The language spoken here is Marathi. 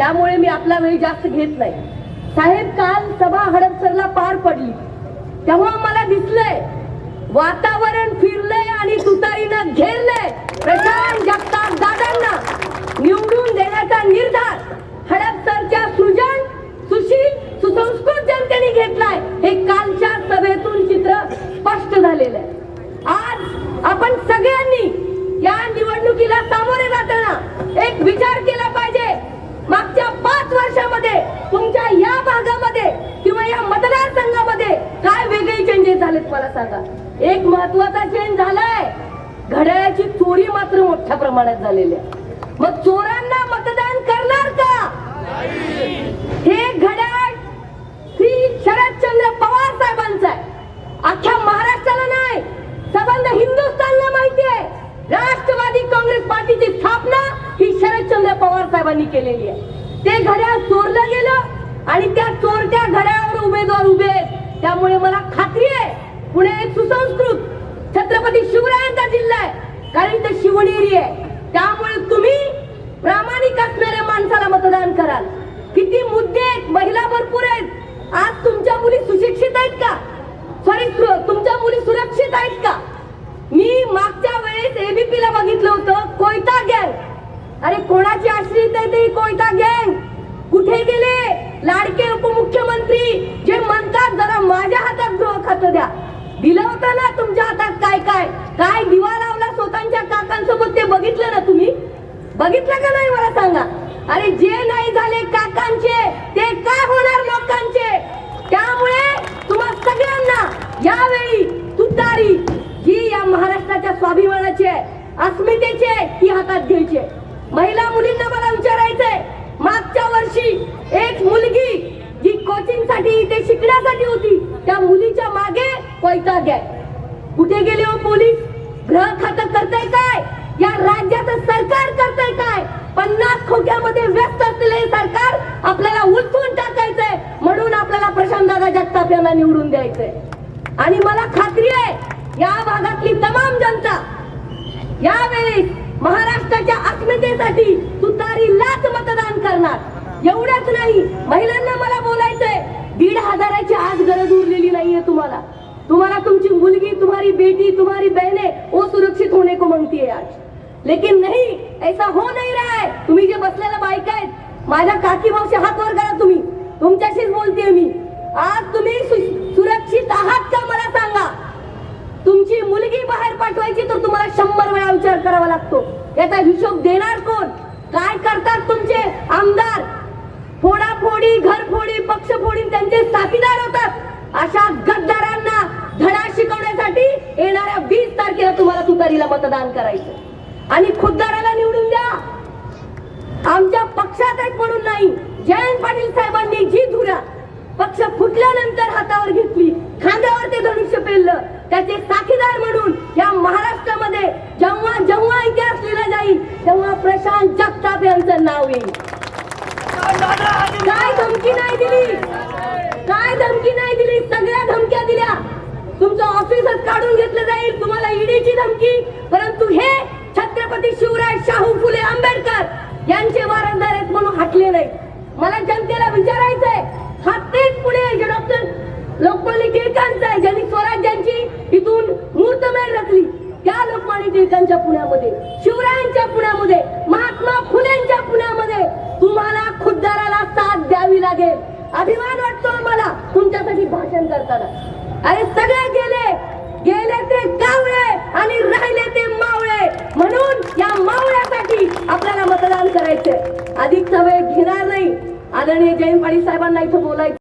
त्यामुळे मी आपला वेळ जास्त घेत नाही. साहेब काल सभा हडपसरला पार पडली. तेव्हा मला दिसलंय वातावरण फिरलंय आणि तुतारीनं घेरलंय. प्रशांत जगताप दादांना निवडून देण्याचा निर्धार हडपसरच्या सृजन सुशील सुसंस्कृत जनतेने घेतलाय हे कालच्या सभेतून चित्र स्पष्ट झालेलं आहे आज आपण सगळ्यांनी या निवडणुकीला सामोरे जाताना एक विचार केला पाहिजे मागच्या पाच वर्षामध्ये तुमच्या या भागामध्ये किंवा या मतदारसंघामध्ये काय वेगळे चेंजेस झालेत मला सांगा. एक महत्त्वाचा चेंज झालाय. घड्याळाची चोरी मात्र मोठ्या प्रमाणात झालेली आहे. मग चोरांना मतदान करणार का? हे घड्याळ श्री शरदचंद्र पवार साहेबांचं आहे. अख्ख्या महाराष्ट्राला नाही संबंध हिंदुस्थानला माहिती आहे. राष्ट्रवादी काँग्रेस पार्टीची स्थापना ही शरदचंद्र पवार साहेबांनी केलेली आहे. ते घड्याळ चोरलं गेलं आणि त्या चोरत्या घड्याळावर उमेदवार उभे आहेत. त्यामुळे मला खात्री पुणे एक सुसंस्कृत छत्रपती शिवरायांचा जिल्हा आहे. कारण इथे शिवनेरी आहे. त्यामुळे तुम्ही प्रामाणिक असणाऱ्या माणसाला मतदान कराल. किती मुद्दे आहेत महिला भरपूर आहेत. आज तुमच्या मुली सुशिक्षित आहेत का? सॉरी तुमच्या मुली सुरक्षित आहेत का? मी मागच्या वेळेस एबीपी ला बघितलं होतं कोयता गँग. अरे कोणाची आश्रित आहे ते कोयता गँग? कुठे गेले? लाडके उपमुख्यमंत्री जे म्हणतात जरा माझ्या हातात गृह खातं द्या. दिलं होतं ना तुमच्या हातात काय काय? काय दिवा लावला स्वतःच्या काकांसोबत ते बघितलं ना तुम्ही? बघितलं का नाही मला सांगा? अरे जे नाही झाले काकांचे ते काय होणार लोकांचे? त्यामुळे तुम्हा सगळ्यांना यावेळी तुतारी जी या महाराष्ट्राच्या स्वाभिमानाची आहे अस्मितेची आहे ती हातात घ्यायची महिला मुलींना मला विचारायचंय मागच्या वर्षी एक मुलगी जी कोचिंगसाठी इथे शिकण्यासाठी होती त्या मुलीच्या वैताग आहे कुठे गेले हो पोलीस? ग्रह खातं करताय काय? या राज्याचं सरकार करताय काय? पन्नास खोक्यामध्ये व्यस्त असलेले सरकार आपल्याला उलथून टाकायचंय. म्हणून आपल्याला प्रशांत दादा जगताप यांना निवडून द्यायचंय. आणि मला खात्री आहे या भागातली तमाम जनता यावेळी महाराष्ट्राच्या अस्मितेसाठी तुतारीलाच मतदान करणार. एवढंच नाही महिलांना मला बोलायचंय. दीड हजाराची आज गरज उरलेली नाहीये तुम्हाला. तुम्हाला तुमची मुलगी तुम्हारी बेटी तुम्हारी बहने वो सुरक्षित होने को मांगती है आज। लेकिन नहीं ऐसा हो नहीं रहा है। तुम्ही जे बसलेल्या बायका आहेत माझ्या काकी मावशी हात वर करा तुम्ही. तुमच्याशीच बोलतेय मी. आज तुम्ही सुरक्षित आहात का मला सांगा? तुमची मुलगी बाहेर पाठवायची तर तुम्हाला शंभर वेळा विचार करावा लागतो. याचा हिशोब देणार कोण? काय करतात तुमचे आमदार? फोडाफोडी घरफोडी पक्षफोडी त्यांचे साथीदार होतात. अशा तुम्हाला मतदान करायचं. आणि खुद्दाराला निवडून द्या. आमच्या पक्षात आहेत म्हणून नाही. जयंत पाटील साहेबांनी जी धुरा पक्ष फुटल्यानंतर हातावर घेतली खांद्यावर ते धनुष्य पेललं त्याचे साथीदार म्हणून या महाराष्ट्रामध्ये जेव्हा जेव्हा इतिहास लिहिला जाईल तेव्हा प्रशांत जगताप यांचं नाव येईल. काय धमकी नाही दिली? काय धमकी नाही दिली? सगळ्या धमक्या दिल्या. तुमचं ऑफिसच काढून घेतलं जाईल. तुम्हाला ईडीची धमकी परंतु हे छत्रपती शिवराय शाहू फुले आंबेडकर यांचे वारंदार आहेत म्हणून हटले नाही. मला जनतेला विचारायचंय हा तेच पुणे जे डॉक्टर लोकमान्य टिळकांचा आहे ज्यांनी स्वराज्यांची इथून मूर्तमेढ रचली. त्या लोकमान्य टिळकांच्या पुण्यामध्ये शिवरायांच्या पुण्यामध्ये महात्मा फुलेंच्या पुण्यामध्ये तुम्हाला खुद्दाराला साथ द्यावी लागेल. अभिमान वाटतो आम्हाला तुमच्यासाठी भाषण करताना. अरे सगळे गेले गेले ते कावळे. आणि राहिले ते मावळे. म्हणून या मावळ्यासाठी आपल्याला मतदान करायचंय. अधिकचा वेळ घेणार नाही. आदरणीय जयंत पाटील साहेबांना इथं बोलायचं